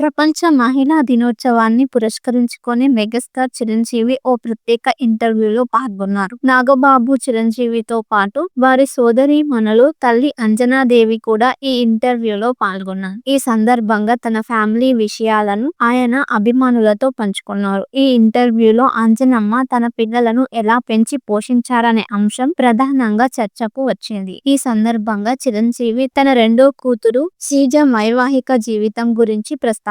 ప్రపంచ మహిళా దినోత్సవాన్ని పురస్కరించుకొని మెగాస్టార్ చిరంజీవి ఓ ప్రత్యేక ఇంటర్వ్యూలో పాల్గొన్నారు. నాగబాబు చిరంజీవితో పాటు వారి సోదరి మనలు తల్లి అంజనాదేవి కూడా ఈ ఇంటర్వ్యూలో పాల్గొన్నారు. ఈ సందర్భంగా తన ఫ్యామిలీ విషయాలను ఆయన అభిమానులతో పంచుకున్నారు. ఈ ఇంటర్వ్యూలో అంజనమ్మ తన పిల్లలను ఎలా పెంచి పోషించారనే అంశం ప్రధానంగా చర్చకు వచ్చింది. ఈ సందర్భంగా చిరంజీవి తన రెండో కూతురు శ్రీజ వైవాహిక జీవితం గురించి ప్రస్తావించారు.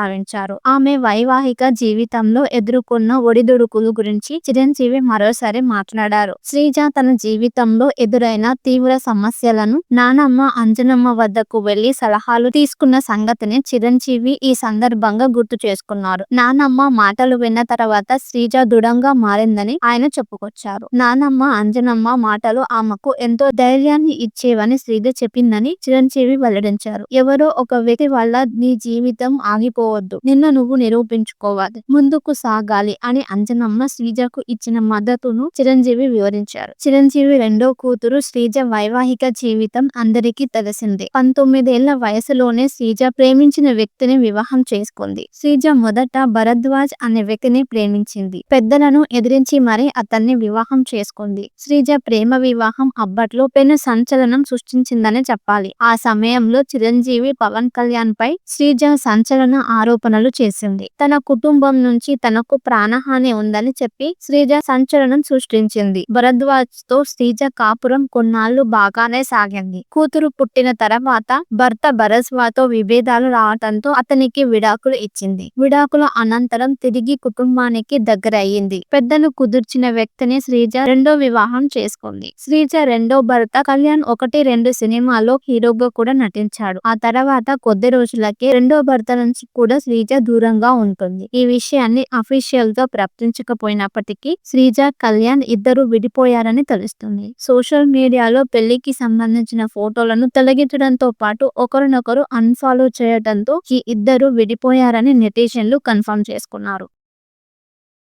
ఆమె వైవాహిక జీవితంలో ఎదుర్కొన్న ఒడిదుడుకులు గురించి చిరంజీవి మరోసారి మాట్లాడారు. శ్రీజ తన జీవితంలో ఎదురైన తీవ్ర సమస్యలను నానమ్మ అంజనమ్మ వద్దకు వెళ్ళి సలహాలు తీసుకున్న సంగతిని చిరంజీవి ఈ సందర్భంగా గుర్తు చేసుకున్నారు. నానమ్మ మాటలు విన్న తర్వాత శ్రీజ దృఢంగా మారిందని ఆయన చెప్పుకొచ్చారు. నానమ్మ అంజనమ్మ మాటలు ఆమెకు ఎంతో ధైర్యాన్ని ఇచ్చేవని శ్రీజ చెప్పిందని చిరంజీవి వెల్లడించారు. ఎవరో ఒక వ్యక్తి వల్ల నీ జీవితం ఆగిపో ఆగిపోవద్దు నిన్ను నువ్వు నిరూపించుకోవాలి. ముందుకు సాగాలి అని అంజనమ్మ శ్రీజకు ఇచ్చిన మద్దతును చిరంజీవి వివరించారు. చిరంజీవి రెండో కూతురు శ్రీజ వైవాహిక జీవితం అందరికీ తెలిసిందే. పంతొమ్మిదేళ్ళ వయసులోనే శ్రీజ ప్రేమించిన వ్యక్తిని వివాహం చేసుకుంది. శ్రీజ మొదట భరద్వాజ్ అనే వ్యక్తిని ప్రేమించింది. పెద్దలను ఎదిరించి మరీ అతన్ని వివాహం చేసుకుంది. శ్రీజ ప్రేమ వివాహం అబ్బట్లో పెను సంచలనం సృష్టించిందని చెప్పాలి. ఆ సమయంలో చిరంజీవి పవన్ కళ్యాణ్ పై శ్రీజ సంచలన ఆరోపణలు చేసింది. తన కుటుంబం నుంచి తనకు ప్రాణహాని ఉందని చెప్పి శ్రీజ సంచలనం సృష్టించింది. భరద్వాజ్తో శ్రీజ కాపురం కొన్నాళ్ళు బాగానే సాగింది. కూతురు పుట్టిన తర్వాత భర్త భరద్వాజ్తో విభేదాలు రావడంతో అతనికి విడాకులు ఇచ్చింది. విడాకుల అనంతరం తిరిగి కుటుంబానికి దగ్గరయ్యింది. పెద్దను కుదిర్చిన వ్యక్తిని శ్రీజ రెండో వివాహం చేసుకుంది. శ్రీజ రెండో భర్త కళ్యాణ్ ఒకటి రెండు సినిమాలో హీరోగా కూడా నటించాడు. ఆ తర్వాత కొద్ది రోజులకే రెండో భర్త నుంచి కూడా శ్రీజ దూరంగా ఉంటుంది. ఈ విషయాన్ని అఫీషియల్గా ప్రకటించకపోయినప్పటికీ శ్రీజ కళ్యాణ్ ఇద్దరు విడిపోయారని తెలుస్తుంది. సోషల్ మీడియాలో పెళ్ళికి సంబంధించిన ఫోటోలను తొలగించడంతో పాటు ఒకరినొకరు అన్ఫాలో చేయడంతో ఈ ఇద్దరు విడిపోయారని నెటిజన్లు కన్ఫర్మ్ చేసుకున్నారు.